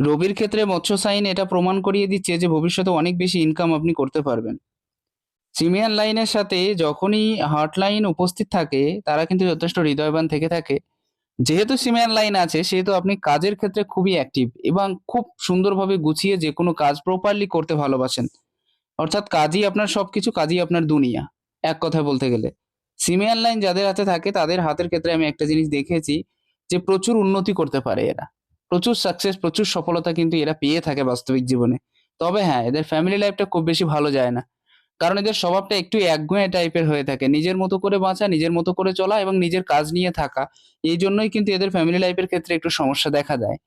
রবির ক্ষেত্রে মৎস্য সাইন এটা প্রমাণ করিয়ে দিচ্ছে যে ভবিষ্যতে অনেক বেশি ইনকাম আপনি করতে পারবেন। সিমিয়ান লাইনের সাথে যখনই হার্ট লাইন উপস্থিত থাকে, তারা কিন্তু যথেষ্ট হৃদয়বান থেকে থাকে। যেহেতু সিমিয়ান লাইন আছে, সেহেতু আপনি কাজের ক্ষেত্রে খুবই অ্যাক্টিভ এবং খুব সুন্দরভাবে গুছিয়ে যে কোনো কাজ প্রপারলি করতে ভালোবাসেন। অর্থাৎ কাজই আপনার সবকিছু, কাজই আপনার দুনিয়া, এক কথায় বলতে গেলে। সিমিয়ান লাইন যাদের হাতে থাকে, তাদের হাতের ক্ষেত্রে আমি একটা জিনিস দেখেছি যে প্রচুর উন্নতি করতে পারে এরা। প্রচুর সাকসেস প্রচুর সফলতা কিন্তু এরা পেয়ে থাকে বাস্তবিক জীবনে। তবে হ্যাঁ এদের ফ্যামিলি লাইফটা খুব বেশি ভালো যায় না। কারণ এদের স্বভাবটা একটু একগুঁয়ে টাইপের হয়ে থাকে। নিজের মতো করে বাঁচা, নিজের মতো করে চলা এবং নিজের কাজ নিয়ে থাকা, এই জন্যই কিন্তু এদের ফ্যামিলি লাইফের ক্ষেত্রে একটু সমস্যা দেখা যায়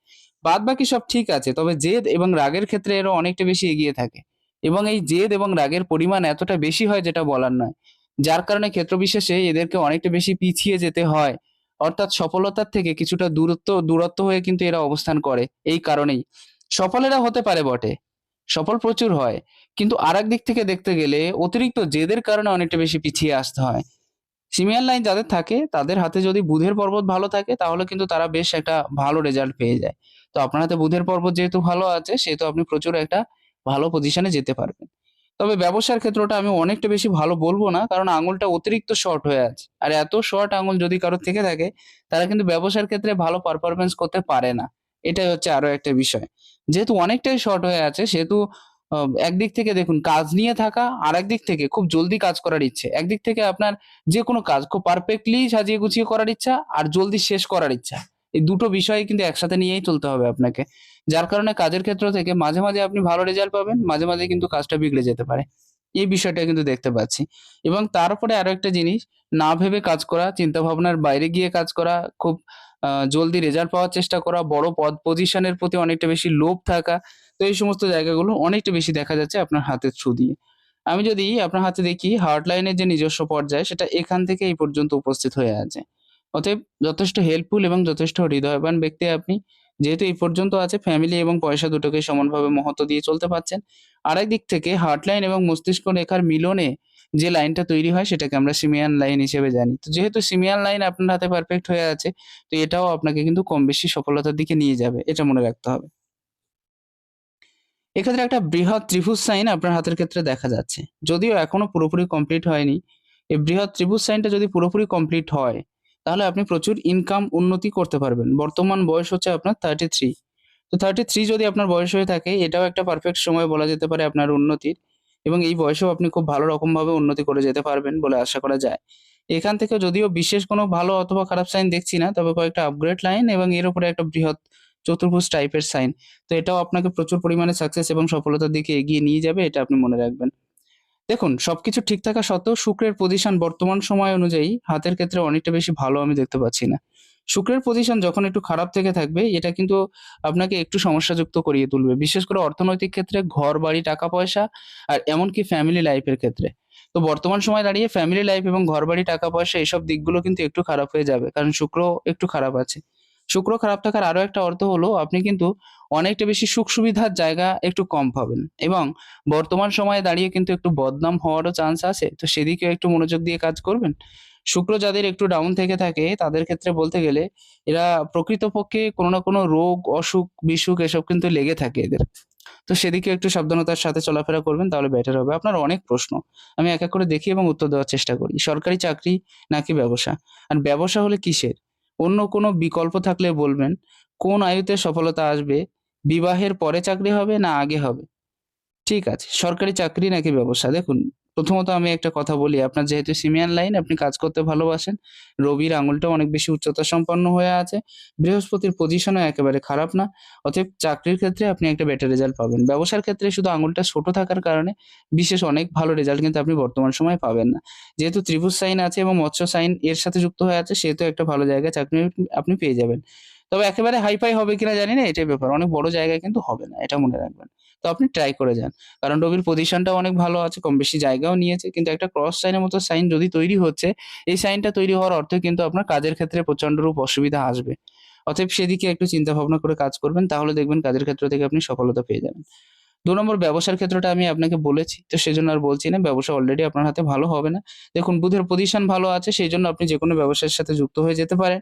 বাদ বাকি সব ঠিক আছে, তবে জেদ এবং রাগের ক্ষেত্রে এরা অনেকটা বেশি এগিয়ে থাকে। এবং এই জেদ এবং রাগের পরিমাণ এতটা বেশি হয় যেটা বলার নয়। যার কারণে ক্ষেত্র বিশেষে এদেরকে অনেকটা বেশি পিছিয়ে যেতে হয়। অর্থাৎ সফলতার থেকে কিছুটা দূরত্ব দূরত্ব হয়ে কিন্তু এরা অবস্থান করে। এই কারণেই সফল এরা হতে পারে বটে। সফল প্রচুর হয়। কিন্তু আরেক দিক থেকে দেখতে গেলে অতিরিক্ত জেদের কারণে অনেকটা বেশি পিছিয়ে আসতে হয়। সিমিয়ার লাইন যাদের থাকে, তাদের হাতে যদি বুধের পর্বত ভালো থাকে, তাহলে কিন্তু তারা বেশ একটা ভালো রেজাল্ট পেয়ে যায়। তো আপনার হাতে বুধের পর্বত যেহেতু ভালো আছে, সেহেতু আপনি প্রচুর একটা ভালো পজিশনে যেতে পারবেন। তবে ব্যবসার ক্ষেত্রটা আমি অনেকটা বেশি ভালো বলব না, কারণ আঙুলটা অতিরিক্ত শর্ট হয়ে আছে। আর এত শর্ট আঙুল যদি কারও থেকে থাকে, তারা কিন্তু ব্যবসার ক্ষেত্রে ভালো পারফরমেন্স করতে পারে না। এটাই হচ্ছে আরও একটা বিষয়। যেহেতু অনেকটাই শর্ট হয়ে আছে, সেহেতু একদিক থেকে দেখুন, কাজ নিয়ে থাকা আর একদিক থেকে খুব জলদি কাজ করার ইচ্ছে। একদিক থেকে আপনার যে কোনো কাজ, খুব পারফেক্টলি সাজিয়ে গুছিয়ে করার ইচ্ছা, আর জলদি শেষ করার ইচ্ছা। এই দুটো বিষয় কিন্তু একসাথে নিয়েই চলতে হবে আপনাকে। যার কারণে কাজের ক্ষেত্র থেকে মাঝে মাঝে আপনি ভালো রেজাল্ট পাবেন, মাঝে মাঝে কিন্তু কাজটা বিগড়ে যেতে পারে। এই বিষয়টা কিন্তু দেখতে পাচ্ছি। এবং তারপরে আরও একটা জিনিস, না ভেবে কাজ করা চিন্তা ভাবনার বাইরে গিয়ে কাজ করা, খুব জলদি রেজাল্ট পাওয়ার চেষ্টা করা, বড় পদ পজিশনের প্রতি অনেকটা বেশি লোভ থাকা, তো এই সমস্ত জায়গাগুলো অনেকটা বেশি দেখা যাচ্ছে আপনার হাতের থ্রু দিয়ে। আমি যদি আপনার হাতে দেখি হার্ট লাইনের যে নিজস্ব পর্যায়, সেটা এখান থেকে এই পর্যন্ত উপস্থিত হয়ে আছে। অতএব যথেষ্ট হেল্পফুল এবং যথেষ্ট হৃদয়বান ব্যক্তি আপনি। যেহেতু এই পর্যন্ত আছে ফ্যামিলি এবং পয়সা দুটোকে সমানভাবে মহত্ব দিয়ে চলতে পারছেন। আরেক দিক থেকে হার্ট লাইন এবং মস্তিষ্ক রেখার মিলনে যে লাইনটা তৈরি হয়, সেটাকে আমরা সিমিয়ান লাইন হিসেবে জানি। তো যেহেতু সিমিয়ান লাইন আপনার হাতে পারফেক্ট হয়ে আছে, তো এটাও আপনাকে কিন্তু কম বেশি সফলতার দিকে নিয়ে যাবে। এটা মনে রাখতে হবে। এক্ষেত্রে একটা বৃহৎ ত্রিভুজ সাইন আপনার হাতের ক্ষেত্রে দেখা যাচ্ছে। যদিও এখনও পুরোপুরি কমপ্লিট হয়নি। এই বৃহৎ ত্রিভুজ সাইনটা যদি পুরোপুরি কমপ্লিট হয় তাহলে আপনি প্রচুর ইনকাম উন্নতি করতে পারবেন। বর্তমান বয়স হচ্ছে আপনার থার্টি থ্রি তো থার্টি থ্রি যদি আপনার বয়স হয়ে থাকে, এটাও একটা পারফেক্ট সময় বলা যেতে পারে আপনার উন্নতির। এবং এই বয়সেও আপনি খুব ভালো রকমভাবে উন্নতি করে যেতে পারবেন বলে আশা করা যায়। এখান থেকে যদিও বিশেষ কোনো ভালো অথবা খারাপ সাইন দেখছি না, তবে কয়েকটা আপগ্রেড লাইন এবং এর উপরে একটা বৃহৎ চতুর্ভুজ টাইপের সাইন তো এটাও আপনাকে প্রচুর পরিমাণে সাকসেস এবং সফলতার দিকে এগিয়ে নিয়ে যাবে, এটা আপনি মনে রাখবেন। দেখুন, সবকিছু ঠিক থাকা সত্ত্বেও শুক্রের পজিশন বর্তমান সময় অনুযায়ী হাতের ক্ষেত্রে অনেকটা বেশি ভালো আমি দেখতে পাচ্ছি না। শুক্রের পজিশন যখন একটু খারাপ থেকে থাকবে, এটা কিন্তু আপনাকে একটু সমস্যাযুক্ত করিয়ে তুলবে। বিশেষ করে অর্থনৈতিক ক্ষেত্রে ঘর, বাড়ি, টাকা, পয়সা আর এমনকি ফ্যামিলি লাইফের ক্ষেত্রে। তো বর্তমান সময় দাঁড়িয়ে ফ্যামিলি লাইফ এবং ঘর, বাড়ি, টাকা, পয়সা এইসব দিকগুলো কিন্তু একটু খারাপ হয়ে যাবে, কারণ শুক্র একটু খারাপ আছে। শুক্র খারাপ থাকার আরও একটা অর্থ হলো, আপনি কিন্তু অনেকটা বেশি সুখ সুবিধার জায়গা একটু কম পাবেন। এবং বর্তমান সময়ে দাঁড়িয়ে কিন্তু একটু বদনাম হওয়ারও চান্স আছে। তো সেদিকেও একটু মনোযোগ দিয়ে কাজ করবেন। শুক্র যাদের একটু ডাউন থেকে থাকে, তাদের ক্ষেত্রে বলতে গেলে এরা প্রকৃতপক্ষে কোনো না কোনো রোগ, অসুখ, বিসুখ এসব কিন্তু লেগে থাকে এদের। তো সেদিকে একটু সাবধানতার সাথে চলাফেরা করবেন, তাহলে বেটার হবে। আপনার অনেক প্রশ্ন। আমি এক এক করে দেখি এবং উত্তর দেওয়ার চেষ্টা করি। সরকারি চাকরি নাকি ব্যবসা? আর ব্যবসা হলে কিসের? অন্য কোনো বিকল্প থাকলে বলবেন, কোন আয়ুতে সফলতা আসবে, বিবাহের পরে চাকরি হবে না আগে হবে? ঠিক আছে, সরকারি চাকরি নাকি ব্যবসা? দেখুন প্রথমত আমি একটা কথা বলি, আপনার যেহেতু সিমিয়ান লাইন, আপনি কাজ করতে ভালোবাসেন, রবির আঙুলটা অনেক বেশি উচ্চতা সম্পন্ন হয়ে আছে, বৃহস্পতির পজিশনও একেবারে খারাপ না, অতএব চাকরির ক্ষেত্রে আপনি একটা বেটার রেজাল্ট পাবেন। ব্যবসার ক্ষেত্রে শুধু আঙুলটা ছোট থাকার কারণে বিশেষ অনেক ভালো রেজাল্ট কিন্তু আপনি বর্তমান সময়ে পাবেন না। যেহেতু ত্রিভুজ সাইন আছে এবং মৎস্য সাইন এর সাথে যুক্ত হয়ে আছে, সেহেতু একটা ভালো জায়গায় চাকরি আপনি পেয়ে যাবেন। তবে একেবারে হাইফাই হবে কিনা জানি না, এটাই ব্যাপার। অনেক বড় জায়গায় কিন্তু হবে না, এটা মনে রাখবেন। তো আপনি ট্রাই করে যান। কারণ রবির পজিশনটাও অনেক ভালো আছে, কম বেশি জায়গাও নিয়েছে, কিন্তু একটা ক্রস সাইনের মতো সাইন যদি তৈরি হচ্ছে, এই সাইনটা তৈরি হওয়ার অর্থে কিন্তু আপনার কাজের ক্ষেত্রে প্রচণ্ড রূপ অসুবিধা আসবে। অতএব সেদিকে একটু চিন্তা ভাবনা করে কাজ করবেন, তাহলে দেখবেন কাজের ক্ষেত্র থেকে আপনি সফলতা পেয়ে যাবেন। দু নম্বর ব্যবসার ক্ষেত্রটা আমি আপনাকে বলেছি, তো সেজন্য আর বলছি না, ব্যবসা অলরেডি আপনার হাতে ভালো হবে না। দেখুন, বুধের পজিশন ভালো আছে সেই জন্য আপনি যে কোনো ব্যবসার সাথে যুক্ত হয়ে যেতে পারেন।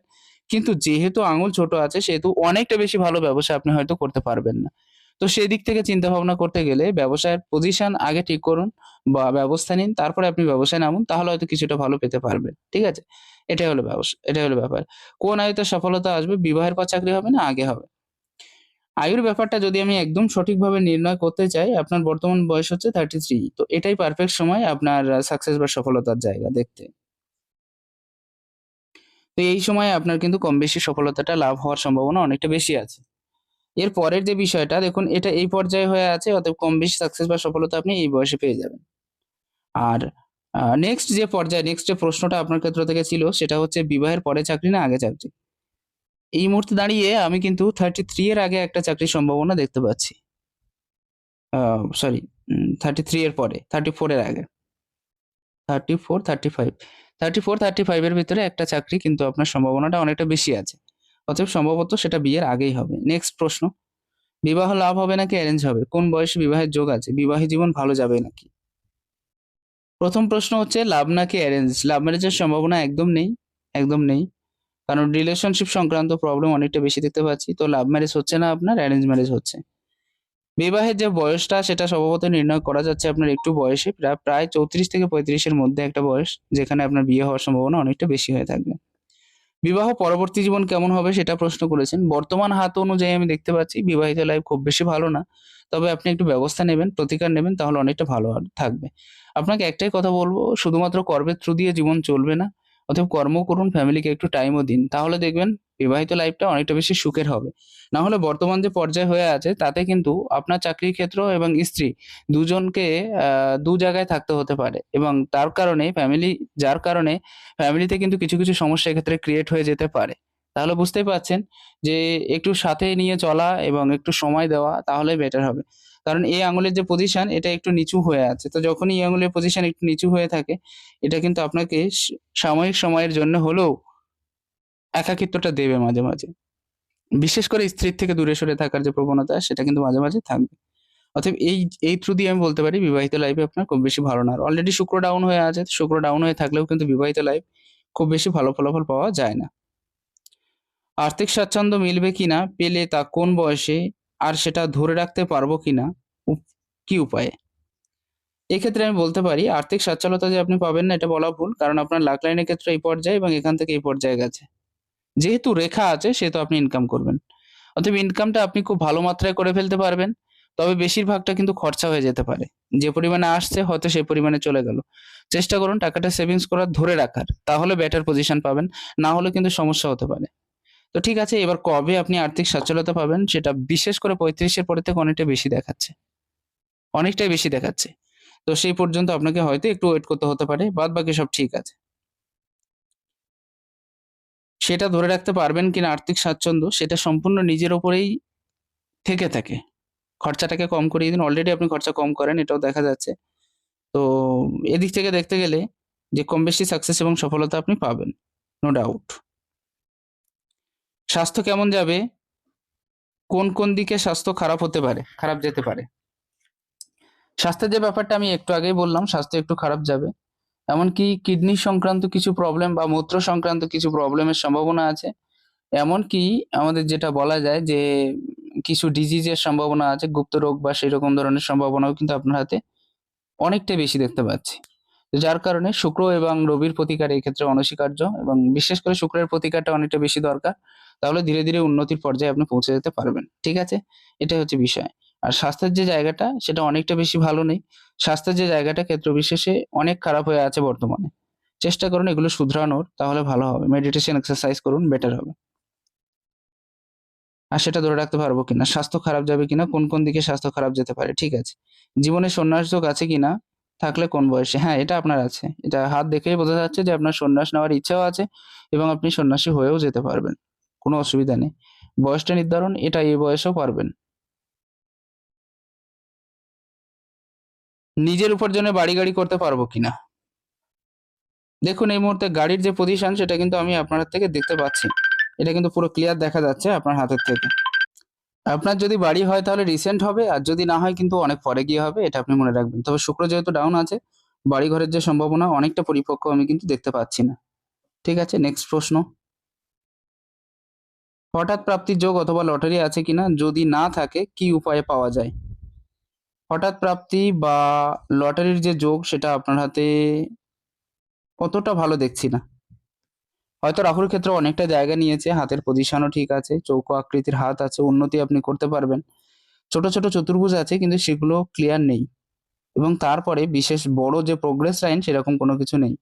কিন্তু যেহেতু আঙুল ছোট আছে, সেহেতু অনেকটা বেশি ভালো ব্যবসা আপনি হয়তো করতে পারবেন না। তো সেই দিক থেকে চিন্তা ভাবনা করতে গেলে ব্যবসায়ের পজিশন আগে ঠিক করুন বা ব্যবস্থা নিন, তারপরে আপনি ব্যবসায় নামুন, তাহলে হয়তো কিছুটা ভালো পেতে পারবেন, ঠিক আছে? এটাই হলো ব্যবসা, এটাই হলো ব্যাপার। কোন আয়ুতে সফলতা আসবে? বিবাহের পর চাকরি হবে না? আগে হবে। আয়ুর ব্যাপারটা যদি আমি একদম সঠিকভাবে নির্ণয় করতে চাই, আপনার বর্তমান বয়স হচ্ছে থার্টি থ্রি তো এটাই পারফেক্ট সময় আপনার সাকসেস বা সফলতার জায়গা দেখতে। তো এই সময়ে আপনার কিন্তু কম বেশি সফলতাটা লাভ হওয়ার সম্ভাবনা অনেকটা বেশি আছে। এর পরের যে বিষয়টা, দেখুন, এটা এই পর্যায়ে হয়ে আছে, অতএব কম বেশি সাকসেস বা সফলতা আপনি এই বয়সে পেয়ে যাবেন। আর নেক্সট যে পর্যায়ে নেক্সট যে প্রশ্নটা আপনার ক্ষেত্র থেকে ছিল, সেটা হচ্ছে বিবাহের পরে চাকরি না আগে চাকরি? এই মুহূর্তে দাঁড়িয়ে আমি কিন্তু থার্টি থ্রি এর আগে একটা চাকরির সম্ভাবনা দেখতে পাচ্ছি। সরি থার্টি থ্রি এর পরে থার্টি ফোর এর আগে। Thirty four thirty five thirty four thirty ফাইভের ভিতরে একটা চাকরি কিন্তু আপনার সম্ভাবনাটা অনেকটা বেশি আছে। অতএব সম্ভবত সেটা বিয়ের আগেই হবে। নেক্সট প্রশ্ন, বিবাহ লাভ হবে নাকি অ্যারেঞ্জ হবে? কোন বয়সে বিবাহের যোগ আছে? বিবাহিত জীবন ভালো যাবে নাকি? প্রথম প্রশ্ন হচ্ছে, লাভ নাকি অ্যারেঞ্জ লাভ ম্যারেজের সম্ভাবনা একদম নেই একদম নেই। কারণ রিলেশনশিপ সংক্রান্ত প্রবলেম অনেকটা বেশি দেখতে পাচ্ছি। তো লাভ ম্যারেজ হচ্ছে না আপনার অ্যারেঞ্জ ম্যারেজ হচ্ছে। বিবাহের যে বয়সটা, সেটা স্বভাবত নির্ণয় করা যাচ্ছে আপনার একটু বয়সে প্রায় প্রায় চৌত্রিশ থেকে পঁয়ত্রিশের মধ্যে একটা বয়স, যেখানে আপনার বিয়ে হওয়ার সম্ভাবনা অনেকটা বেশি হয়ে থাকবে। বিবাহ পরবর্তী জীবন কেমন হবে সেটা প্রশ্ন করেছেন। বর্তমান হাত অনুযায়ী আমি দেখতে পাচ্ছি বিবাহিত লাইফ খুব বেশি ভালো না। তবে আপনি একটু ব্যবস্থা নেবেন, প্রতিকার নেবেন, তাহলে অনেকটা ভালো থাকবে। আপনাকে একটাই কথা বলব, শুধুমাত্র কর্মের থ্রু দিয়ে জীবন চলবে না অথবা কর্ম করুন ফ্যামিলিকে একটু টাইমও দিন। তাহলে দেখবেন বিবাহিত লাইফটা অনেকটা বেশি সুখের হবে। না হলে বর্তমান যে পর্যায়ে হয়ে আছে, তাতে কিন্তু আপনার চাকরির ক্ষেত্র এবং স্ত্রী দুজনকে দু জায়গায় থাকতে হতে পারে এবং তার কারণে ফ্যামিলি যার কারণে ফ্যামিলিতে কিন্তু কিছু কিছু সমস্যা এক্ষেত্রে ক্রিয়েট হয়ে যেতে পারে। তাহলে বুঝতেই পারছেন যে একটু সাথে নিয়ে চলা এবং একটু সময় দেওয়া তাহলে বেটার হবে। কারণ এই আঙুলের যে পজিশন এটা একটু নিচু হয়ে আছে। তো যখনই এই আঙুলের পজিশন একটু নিচু হয়ে থাকে, এটা কিন্তু আপনাকে সাময়িক সময়ের জন্য হলেও একাকিত্বটা দেবে মাঝে মাঝে। বিশেষ করে স্ত্রীর থেকে দূরে সরে থাকার যে প্রবণতা, সেটা কিন্তু মাঝে মাঝে থাকবে। অতএব এই এই থ্রু দিয়ে আমি বলতে পারি বিবাহিত লাইফে আপনার খুব বেশি ভালো না। অলরেডি শুক্র ডাউন হয়ে আছে, শুক্র ডাউন হয়ে থাকলেও কিন্তু বিবাহিত লাইফ খুব বেশি ভালো ফলাফল পাওয়া যায় না। আর্থিক স্বাচ্ছন্দ্য মিলবে কিনা, পেলে তা কোন বয়সে, আর সেটা ধরে রাখতে পারব কিনা কি উপায়ে? এক্ষেত্রে আমি বলতে পারি আর্থিক সচ্ছলতা যে আপনি পাবেন না, এটা বলা ভুল। কারণ আপনার লাখ লাইনের ক্ষেত্রে এই পর্যায়ে এবং এখান থেকে এই পর্যায়ে গেছে। যেহেতু রেখা আছে, সেহেতু আপনি ইনকাম করবেন। অতএব ইনকামটা আপনি খুব ভালো মাত্রায় করে ফেলতে পারবেন, তবে বেশিরভাগটা কিন্তু খরচা হয়ে যেতে পারে। যে পরিমাণে আসছে, হয়তো সেই পরিমাণে চলে গেল। চেষ্টা করুন টাকাটা সেভিংস করার ধরে রাখার, তাহলে বেটার পজিশন পাবেন, না হলে কিন্তু সমস্যা হতে পারে। তো ঠিক আছে, এবার কবে আপনি আর্থিক সচ্ছলতা পাবেন, সেটা বিশেষ করে পঁয়ত্রিশের পরে থেকে অনেকটা বেশি দেখাচ্ছে। অনেকটাই বেশি দেখাচ্ছে। তো সেই পর্যন্ত আপনাকে হয়তো একটু ওয়েট করতে হতে পারে বাদ বাকি সব ঠিক আছে। সেটা ধরে রাখতে পারবেন কিনা আর্থিক স্বাচ্ছন্দ্য, সেটা সম্পূর্ণ নিজের ওপরেই থেকে থাকে। খরচাটাকে কম করিয়ে দিন। অলরেডি আপনি খরচা কম করেন, এটাও দেখা যাচ্ছে। তো এদিক থেকে দেখতে গেলে যে কম বেশি সাকসেস এবং সফলতা আপনি পাবেন নো ডাউট স্বাস্থ্য কেমন যাবে? কোন কোন দিকে স্বাস্থ্য খারাপ হতে পারে, খারাপ যেতে পারে? স্বাস্থ্যের যে ব্যাপারটা আমি একটু আগেই বললাম, স্বাস্থ্য একটু খারাপ যাবে। এমনকি কিডনি সংক্রান্ত কিছু প্রবলেম বা মূত্র সংক্রান্ত কিছু প্রবলেমের সম্ভাবনা আছে। এমনকি আমাদের যেটা বলা যায় যে, কিছু ডিজিজের সম্ভাবনা আছে, গুপ্ত রোগ বা সেই রকম ধরনের সম্ভাবনাও কিন্তু আপনার হাতে অনেকটাই বেশি দেখতে পাচ্ছি। যার কারণে শুক্র এবং রবির প্রতিকার এই ক্ষেত্রে অনস্বীকার্য এবং বিশেষ করে শুক্রের প্রতিকারটা অনেকটা বেশি দরকার। তাহলে ধীরে ধীরে উন্নতির পর্যায়ে আপনি পৌঁছে যেতে পারবেন। ঠিক আছে? এটাই হচ্ছে বিষয়। আর স্বাস্থ্যের যে জায়গাটা, সেটা অনেকটা বেশি ভালো নেই। স্বাস্থ্যের যে জায়গাটা ক্ষেত্র বিশেষে অনেক খারাপ হয়ে আছে বর্তমানে। চেষ্টা করুন এগুলো শুধরানোর, তাহলে ভালো হবে। মেডিটেশন, এক্সারসাইজ করুন, বেটার হবে। আর সেটা ধরে রাখতে পারব কিনা? স্বাস্থ্য খারাপ যাবে কিনা? কোন কোন দিকে স্বাস্থ্য খারাপ যেতে পারে? ঠিক আছে। জীবনে সন্ন্যাস যোগ আছে কিনা? থাকলে কোন বয়সে? হ্যাঁ এটা আপনার আছে। এটা হাত দেখেই বোঝা যাচ্ছে যে আপনার সন্ন্যাস নেওয়ার ইচ্ছাও আছে এবং আপনি সন্ন্যাসী হয়েও যেতে পারবেন। কোনো অসুবিধা নেই। বয়সটা নির্ধারণ, এটা এই বয়সেও পারবেন। নিজের উপার্জনে বাড়ি গাড়ি করতে পারব কিনা? দেখুন, এই মুহূর্তে গাড়ির যে পজিশন সেটা কিন্তু আমি আপনার থেকে দেখতে পাচ্ছি। এটা কিন্তু পুরো ক্লিয়ার দেখা যাচ্ছে আপনার হাতের থেকে। আপনার যদি বাড়ি হয় তাহলে রিসেন্ট হবে, আর যদি না হয় কিন্তু অনেক পরে গিয়ে হবে, এটা আপনি মনে রাখবেন। তবে শুক্র যেহেতু ডাউন আছে বাড়ি ঘরের যে সম্ভাবনা, অনেকটা পরিপক্ক আমি কিন্তু দেখতে পাচ্ছি না। ঠিক আছে নেক্সট প্রশ্ন। হঠাৎ প্রাপ্তির যোগ অথবা লটারি আছে কিনা? যদি না থাকে, কি উপায়ে পাওয়া যায়? হঠাৎ প্রাপ্তি বা লটারির যে যোগ, সেটা আপনার হাতে অতটা ভালো দেখছি না। হয়তো রাহুর ক্ষেত্রে অনেকটা জায়গা নিয়েছে, হাতের পজিশনও ঠিক আছে, চৌকো আকৃতির হাত আছে, উন্নতি আপনি করতে পারবেন। ছোট ছোট চতুর্ভুজ আছে, কিন্তু সেগুলো ক্লিয়ার নেই। এবং তারপরে বিশেষ বড় যে প্রোগ্রেস লাইন সেরকম কোনো কিছু নেই।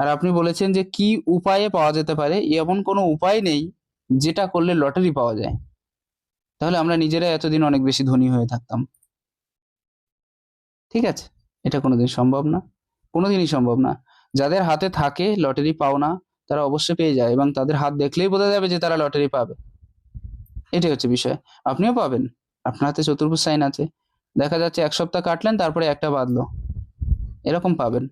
আর আপনি বলেছেন যে কি উপায়ে পাওয়া যেতে পারে, এমন কোনো উপায় নেই যেটা করলে লটারি পাওয়া যায়। তাহলে আমরা নিজেরা এতদিন অনেক বেশি ধনী হয়ে থাকতাম। ঠিক আছে? এটা কোনোদিন সম্ভব না। কোনোদিনই সম্ভব না। যাদের হাতে থাকে লটারি পাওনা তারা অবশ্যই পেয়ে যায় এবং তাদের হাত দেখলেই বোঝা যাবে যে তারা লটারি পাবে। এটাই হচ্ছে বিষয়। আপনিও পাবেন। আপনার হাতে চতুর্ভুজ সাইন আছে। দেখা যাচ্ছে এক সপ্তাহ কাটলেন, তারপরে একটা বাদলো। এরকম পাবেন।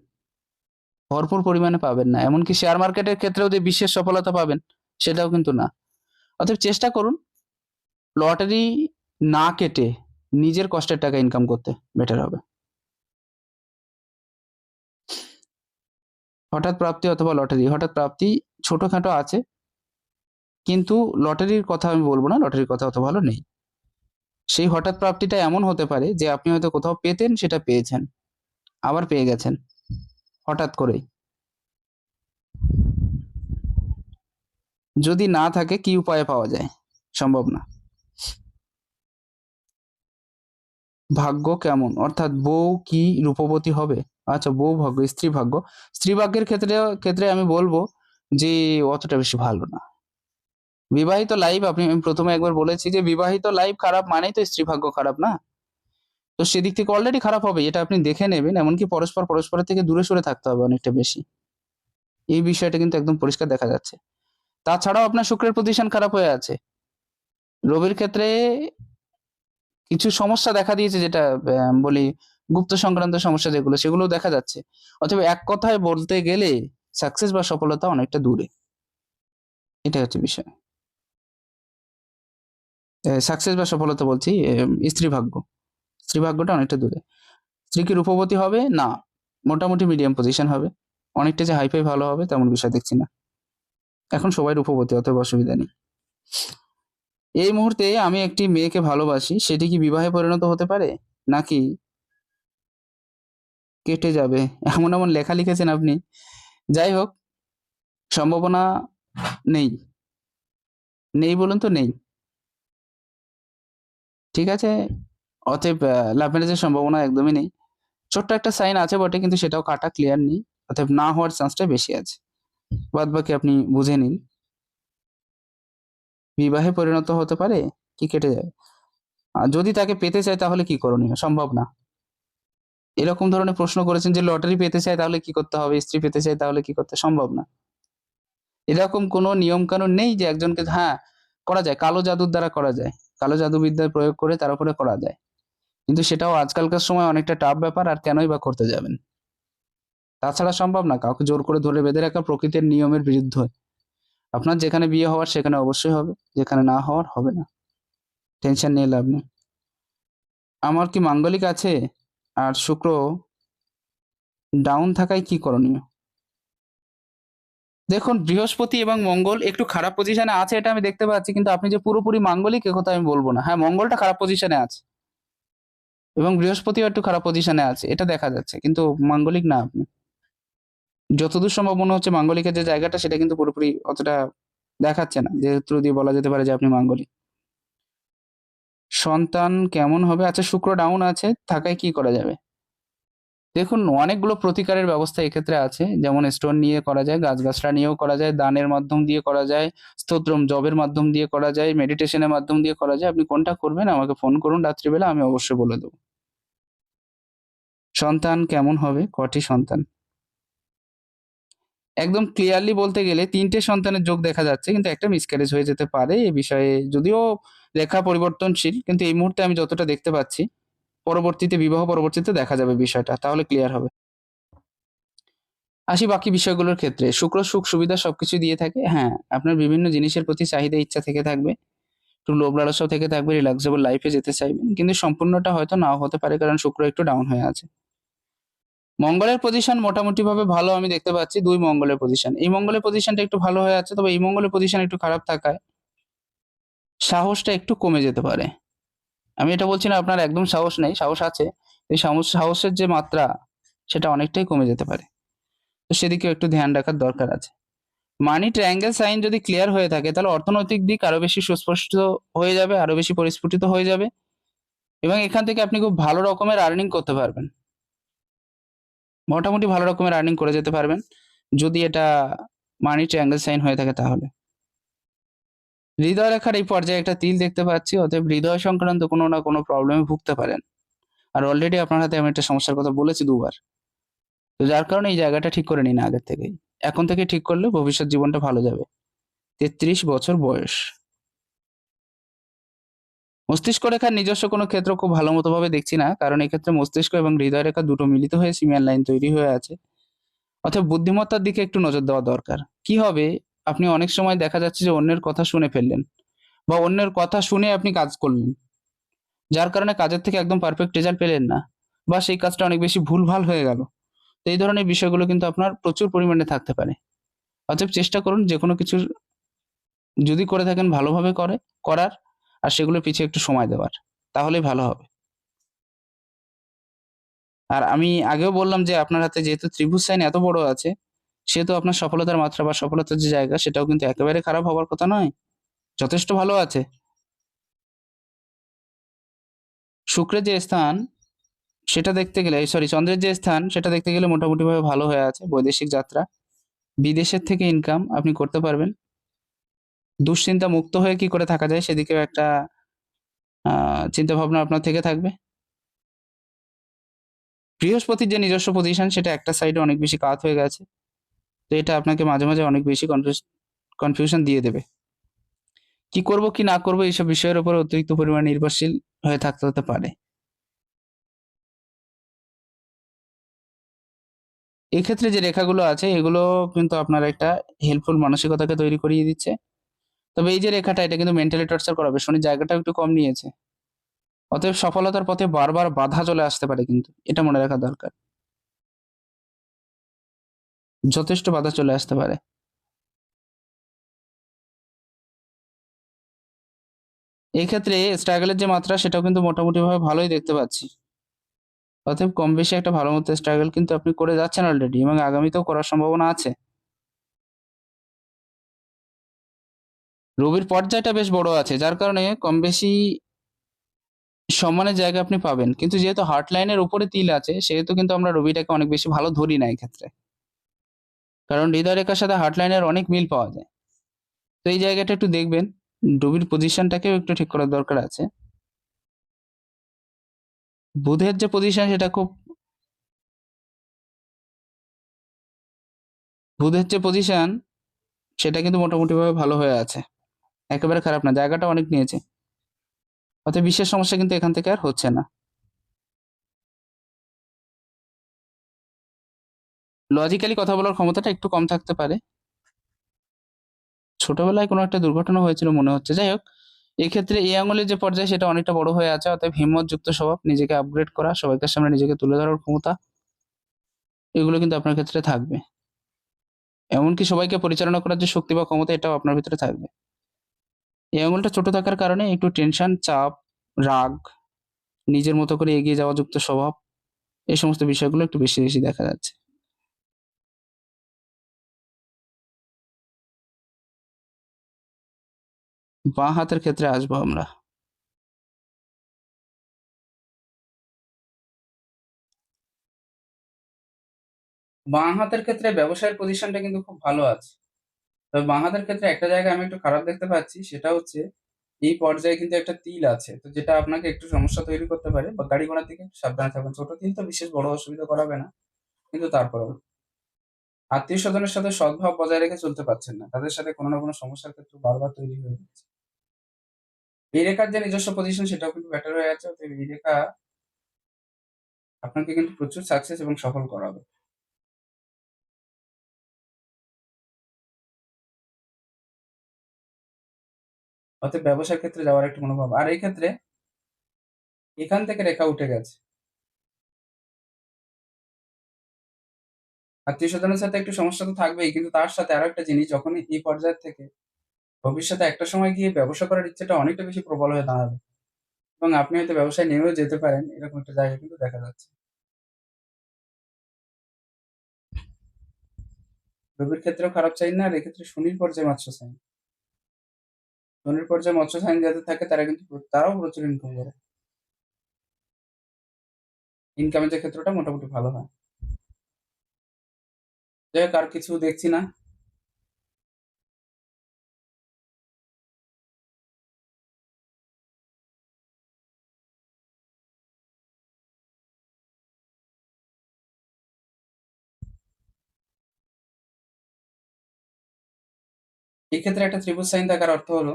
ভরপুর পরিমাণে পাবেন না। এমনকি শেয়ার মার্কেটের ক্ষেত্রেও যে বিশেষ সফলতা পাবেন, সেটাও কিন্তু না। অতএব চেষ্টা করুন লটারি না কেটে নিজের কষ্টের টাকা ইনকাম করতে। বেটার হবে। হঠাৎ প্রাপ্তি অথবা লটারি, হঠাৎ প্রাপ্তি ছোটখাটো আছে, কিন্তু লটারির কথা আমি বলব না, লটারির কথা অত ভালো নেই। সেই হঠাৎ প্রাপ্তিটা এমন হতে পারে যে আপনি হয়তো কোথাও পেতেন, সেটা পেয়েছেন, আবার পেয়ে গেছেন, হঠাৎ করেই। যদি না থাকে, কি উপায়ে পাওয়া যায়? সম্ভব না। ভাগ্য কেমন? অর্থাৎ বউ কি রূপবতী হবে? আচ্ছা বউ ভাগ্য, স্ত্রী ভাগ্য। স্ত্রী ভাগ্যের ক্ষেত্রে ক্ষেত্রে আমি বলব যে, অতটা বেশি ভালো না। বিবাহিত লাইফ আপনি, আমি প্রথমে একবার বলেছি যে, বিবাহিত লাইফ খারাপ মানেই তো স্ত্রী ভাগ্য খারাপ না। তো সেদিক থেকে অলরেডি খারাপ হবে, এটা আপনি দেখে নেবেন। এমনকি পরস্পর, পরস্পরের থেকে দূরে সরে থাকতে হবে অনেকটা বেশি। এই বিষয়টা কিন্তু একদম পরিষ্কার দেখা যাচ্ছে। তাছাড়াও আপনার শুক্রের পজিশন খারাপ হয়ে আছে। রবির ক্ষেত্রে কিছু সমস্যা দেখা দিয়েছে, যেটা বলি গুপ্ত সংক্রান্ত সমস্যা যেগুলো সেগুলো দেখা যাচ্ছে। অথবা এক কথায় বলতে গেলে সাকসেস বা সফলতা অনেকটা দূরে। এটা হচ্ছে বিষয়। সাকসেস বা সফলতা বলছি স্ত্রী ভাগ্য। স্ত্রী ভাগ্যটা অনেকটা দূরে। স্ত্রী কি রূপবতী হবে? না। মোটামুটি মিডিয়াম পজিশন হবে। অনেকটা যে হাইফাই ভালো হবে, তেমন বিষয় দেখছি না। এখন সবাই রূপবতী, অতএব অসুবিধা নেই। এই মুহূর্তে আমি একটি মেয়েকে ভালোবাসি। সেটি কি বিবাহে পরিণত হতে পারে? নাকি কেটে যাবে। এমন এমন লেখা লিখেছেন আপনি। যাই হোক, সম্ভাবনা নেই। নেই বলুন তো, নেই। ঠিক আছে? অতএব লাভ ম্যারেজের সম্ভাবনা একদমই নেই। ছোট্ট একটা সাইন আছে বটে, কিন্তু সেটাও কাটা ক্লিয়ার নেই। অতএব, না হওয়ার চান্সটা বেশি আছে। বাদ বাকি আপনি বুঝে নিন। বিবাহে পরিণত হতে পারে কি কেটে যাবে? আর যদি তাকে পেতে চায়, তাহলে কি করণীয়? সম্ভব না। এরকম ধরনের প্রশ্ন করেছেন যে লটারি পেতে চায় তাহলে কি করতে হবে? স্ত্রী পেতে চায় তাহলে কি করতে? সম্ভব না। এরকম কোনো নিয়ম কানুন নেই যে একজনকে হ্যাঁ করা যায়, কালো জাদুর দ্বারা করা যায়। কালো জাদুবিদ্যার প্রয়োগ করে তার উপরে করা যায়। কিন্তু সেটাও আজকালকার সময় অনেকটা টাফ ব্যাপার, আর কেনই বা করতে যাবেন? তাছাড়া সম্ভব না, কাউকে জোর করে ধরে বেঁধে রাখা প্রকৃতির নিয়মের বিরুদ্ধে। আপনার যেখানে বিয়ে হওয়ার সেখানে অবশ্যই হবে, যেখানে না হওয়ার হবে না। টেনশন নিয়ে লাভ নেই। আমার কি মাঙ্গলিক আছে? আর শুক্র ডাউন থাকায় কি করণীয়? দেখুন, বৃহস্পতি এবং মঙ্গল একটু খারাপ পজিশনে আছে, এটা আমি দেখতে পাচ্ছি, কিন্তু আপনি যে পুরোপুরি মাঙ্গলিক কথা আমি বলব না। হ্যাঁ মঙ্গলটা খারাপ পজিশনে আছে এবং বৃহস্পতিও একটু খারাপ পজিশনে আছে, এটা দেখা যাচ্ছে, কিন্তু মাঙ্গলিক না আপনি। যতদূর সম্ভব মনে হচ্ছে মাঙ্গলিকের যে জায়গাটা, সেটা কিন্তু পুরোপুরি অতটা দেখাচ্ছে না যে থ্রু দিয়ে বলা যেতে পারে যে আপনি মাঙ্গলিক। সন্তান কেমন হবে? আচ্ছা শুক্র ডাউন আছে, থাকায় কি করা যাবে? দেখুন, অনেকগুলো প্রতিকারের ব্যবস্থা এক্ষেত্রে আছে। যেমন স্টোন নিয়ে করা যায় গাছগাছরা নিয়েও করা যায়, দানের মাধ্যম দিয়ে করা যায়, স্তোত্রম জবের মাধ্যম দিয়ে করা যায় মেডিটেশনের মাধ্যম দিয়ে করা যায়। আপনি কোনটা করবেন, আমাকে ফোন করুন, রাত্রিবেলা আমি অবশ্যই বলে দেবো। সন্তান কেমন হবে? কটি সন্তান? একদম ক্লিয়ারলি বলতে গেলে তিনটে সন্তানের যোগ দেখা যাচ্ছে, কিন্তু একটা মিসক্যারেজ হয়ে যেতে পারে। এ বিষয়ে যদিও লেখা পরিবর্তনশীল, কিন্তু এই মুহূর্তে আমি যতটা দেখতে পাচ্ছি, পরবর্তীতে, বিবাহ পরবর্তীতে দেখা যাবে বিষয়টা, তাহলে ক্লিয়ার হবে। আসি বাকি বিষয়গুলোর ক্ষেত্রে। শুক্র, সুখ, সুবিধা সবকিছু দিয়ে থাকে। হ্যাঁ আপনার বিভিন্ন জিনিসের প্রতি চাহিদা, ইচ্ছা থেকে থাকবে। একটু লোভ, লালসাও থেকে থাকবে রিল্যাক্সেবল লাইফে যেতে চাইবেন। কিন্তু সম্পূর্ণটা হয়তো নাও হতে পারে, কারণ শুক্র একটু ডাউন হয়ে আছে। মঙ্গলের পজিশন মোটামুটি ভাবে ভালো আমি দেখতে পাচ্ছি, দুই মঙ্গলের পজিশন এই মঙ্গলের পজিশনটা একটু ভালো হয়ে আছে, তবে এই মঙ্গলের পজিশন একটু খারাপ থাকায় সাহসটা একটু কমে যেতে পারে। আমি এটা বলছি না আপনার একদম সাহস নেই, সাহস আছে। এই সাহস, সাহসের যে মাত্রা, সেটা অনেকটাই কমে যেতে পারে। তো সেদিকেও একটু ধ্যান রাখার দরকার আছে। মানি ট্রায়াঙ্গেল সাইন যদি ক্লিয়ার হয়ে থাকে, তাহলে অর্থনৈতিক দিক আরও বেশি সুস্পষ্ট হয়ে যাবে, আরও বেশি পরিস্ফুটিত হয়ে যাবে এবং এখান থেকে আপনি খুব ভালো রকমের আর্নিং করতে পারবেন। মোটামুটি ভালো রকমের আর্নিং করে যেতে পারবেন। যদি এটা মানি ট্রায়াঙ্গেল সাইন হয়ে থাকে তাহলে। হৃদয় রেখার এই পর্যায়ে একটা তিল দেখতে পাচ্ছি, অতএব হৃদয় সংক্রান্ত কোনো না কোনো প্রবলেমে ভুগতে পারেন। আর অলরেডি আপনার হাতে আমি একটা সমস্যার কথা বলেছি দুবার। তো যার কারণে এই জায়গাটা ঠিক করে নিন আগের থেকেই। এখন থেকে ঠিক করলে ভবিষ্যৎ জীবনটা ভালো যাবে। তেত্রিশ বছর বয়স। মস্তিষ্ক রেখার নিজস্ব কোনো ক্ষেত্র খুব ভালো মতো ভাবে দেখছি না, কারণ এই ক্ষেত্রে মস্তিষ্ক এবং হৃদয় রেখা দুটো মিলিত হয়ে সিমিয়ান লাইন তৈরি হয়ে আছে। অর্থাৎ বুদ্ধিমত্তার দিকে একটু নজর দেওয়া দরকার। কি হবে? আপনি অনেক সময় দেখা যাচ্ছে যে অন্যের কথা শুনে ফেললেন বা অন্যের কথা শুনে আপনি কাজ করলেন। যার কারণে কাজের থেকে একদম পারফেক্ট রেজাল্ট পেলেন না বা সেই কাজটা অনেক বেশি ভুলভাল হয়ে গেল। তো এই ধরনের বিষয়গুলো কিন্তু আপনার প্রচুর পরিমাণে থাকতে পারে। অতএব চেষ্টা করুন যে কোনো কিছুর যদি করে থাকেন ভালোভাবে করে, করার আর সেগুলো পিছিয়ে একটু সময় দেওয়ার, তাহলেই ভালো হবে। আর আমি আগেও বললাম যে আপনার হাতে যেহেতু ত্রিভুজ সাইন এত বড় আছে সেহেতু আপনার সফলতার মাত্রা বা সফলতার যে জায়গা, সেটাও কিন্তু একেবারে খারাপ হওয়ার কথা নয়। যথেষ্ট ভালো আছে। শুক্রের যে স্থান, সেটা দেখতে গেলে সরি চন্দ্রের যে স্থান, সেটা দেখতে গেলে মোটামুটি ভাবে ভালো হয়ে আছে, বৈদেশিক যাত্রা। বিদেশের থেকে ইনকাম আপনি করতে পারবেন। দুশ্চিন্তা মুক্ত হয়ে কি করে থাকা যায়, সেদিকেও একটা চিন্তা ভাবনা আপনার থেকে থাকবে। বৃহস্পতির যে নিজস্ব পজিশন সেটা একটা সাইডে অনেক বেশি কাত হয়ে গেছে। এটা আপনাকে মাঝে মাঝে অনেক বেশি কনফিউশন দিয়ে দেবে। কি করব, কি না করব, এইসব বিষয়ের উপর অতিরিক্ত পরিমাণ নির্ভরশীল হয়ে থাকতে হতে পারে। এই ক্ষেত্রে যে রেখাগুলো আছে, এগুলো কিন্তু আপনার একটা হেল্পফুল মানসিকতাকে তৈরি করিয়ে দিচ্ছে। তবে এই যে রেখাটা, এটা কিন্তু মেন্টালি টর্চার করাবে। শনির জায়গাটাও একটু কম নিয়েছে। অতএব সফলতার পথে বারবার বাধা চলে আসতে পারে কিন্তু। এটা মনে রাখা দরকার। যথেষ্ট বাধা চলে আসতে পারে। এই ক্ষেত্রে স্ট্রাগলের যে মাত্রা, সেটাও কিন্তু মোটামুটি ভাবে ভালোই দেখতে পাচ্ছি। অতএব কম বেশি একটা ভালো মতো স্ট্রাগল কিন্তু আপনি করে যাচ্ছেন অলরেডি এবং আগামীতেও করার সম্ভাবনা আছে। রবির পর্যায়টা বেশ বড় আছে, যার কারণে কম বেশি সম্মানের জায়গা আপনি পাবেন। কিন্তু যেহেতু হার্ট লাইনের উপরে তিল আছে, সেহেতু কিন্তু আমরা রবিটাকে অনেক বেশি ভালো ধরি না এই ক্ষেত্রে কারণ হৃদয় রেখার সাথে হার্ট লাইনের অনেক মিল পাওয়া যায়। তো এই জায়গাটা একটু দেখবেন, ডুবির পজিশনটাকেও একটু ঠিক করার দরকার আছে। বুধের যে পজিশন সেটা খুব বুধের যে পজিশন সেটা কিন্তু মোটামুটি ভাবে ভালো হয়ে আছে। একেবারে খারাপ না, জায়গাটা অনেক নিয়েছে। অতএব বিশ্বের সমস্যা কিন্তু এখান থেকে আর হচ্ছে না। লজিক্যালি কথা বলার ক্ষমতাটা একটু কম থাকতে পারে। ছোটবেলায় কোনো একটা দুর্ঘটনা হয়েছিল, মনে হচ্ছে। যাই হোক, এক্ষেত্রে এই আঙুলের যে পর্যায়ে, সেটা অনেকটা বড় হয়ে আছে। অতএব হিম্মতযুক্ত স্বভাব, নিজেকে আপগ্রেড করা, সবাইকার সামনে নিজেকে তুলে ধরার ক্ষমতা, এগুলো কিন্তু আপনার ক্ষেত্রে থাকবে। এমনকি সবাইকে পরিচালনা করার যে শক্তি বা ক্ষমতা, এটাও আপনার ভিতরে থাকবে। এই আঙুলটা ছোট থাকার কারণে একটু টেনশন চাপ, রাগ, নিজের মতো করে এগিয়ে যাওয়া যুক্ত স্বভাব, এই সমস্ত বিষয়গুলো একটু বেশি বেশি দেখা যাচ্ছে। বাঁ হাতের ক্ষেত্রে আসব আমরা। বাঁ হাতের ক্ষেত্রে ব্যবসায়ের পজিশনটা কিন্তু খুব ভালো আছে। তবে বাঁ হাতের ক্ষেত্রে একটা জায়গায় আমি একটু খারাপ দেখতে পাচ্ছি, সেটা হচ্ছে এই পর্যায়ে কিন্তু একটা তিল আছে। তো যেটা আপনাকে একটু সমস্যা তৈরি করতে পারে, বা গাড়ি ঘোড়ার দিকে সাবধানে থাকবেন ছোট তিল তো বিশেষ বড় অসুবিধা করাবে না, কিন্তু তারপরেও। আত্মীয় স্বজনের সাথে সদ্ভাব বজায় রেখে চলতে পারছেন না। তাদের সাথে কোনো না কোনো সমস্যার ক্ষেত্রে বারবার তৈরি হয়ে যাচ্ছে। এই রেখার যে নিজস্ব পজিশন সেটাও কিন্তু বেটার হয়ে আছে অতএব এই রেখা আপনাকে কিন্তু প্রচুর সাকসেস এবং সফল করাবে। অতএব ব্যবসার ক্ষেত্রে যাওয়ার একটি মনোভাব। আর এই ক্ষেত্রে এখান থেকে রেখা উঠে গেছে। আত্মীয় স্বজনের সাথে একটু সমস্যা তো থাকবেই, কিন্তু তার সাথে আরও একটা জিনিস, যখনই এই পর্যায়ের থেকে ভবিষ্যতে একটা সময় গিয়ে ব্যবসা করার ইচ্ছেটা অনেকটা বেশি প্রবল হয়ে দাঁড়াবে। এবং আপনি হয়তো ব্যবসায় নেমেও যেতে পারেন, এরকম একটা জায়গা কিন্তু দেখা যাচ্ছে। রবির ক্ষেত্রেও খারাপ চাই না, আর এক্ষেত্রে শনির পর্যায়ে মৎস্য সাইন। শনির পর্যায়ে মৎস্য সাইন যাদের থাকে, তারা কিন্তু তারাও প্রচুর ইনকাম করে। ইনকামের যে ক্ষেত্রটা মোটামুটি ভালো হয়। যাই হোক, আর কিছু দেখছি না। এই ক্ষেত্রে একটা ত্রিভুজ সাইন থাকার অর্থ হলো,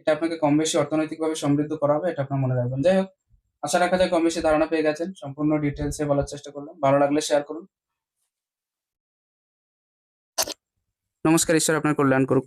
এটা আপনাকে কম বেশি অর্থনৈতিকভাবে সমৃদ্ধ করা হবে, এটা আপনার মনে রাখবেন। যাই হোক, আশা রাখা যায় কম বেশি ধারণা পেয়ে গেছেন। সম্পূর্ণ ডিটেলসে বলার চেষ্টা করলাম। ভালো লাগলে শেয়ার করুন। নমস্কার, ঈশ্বর আপনার কল্যাণ করুক।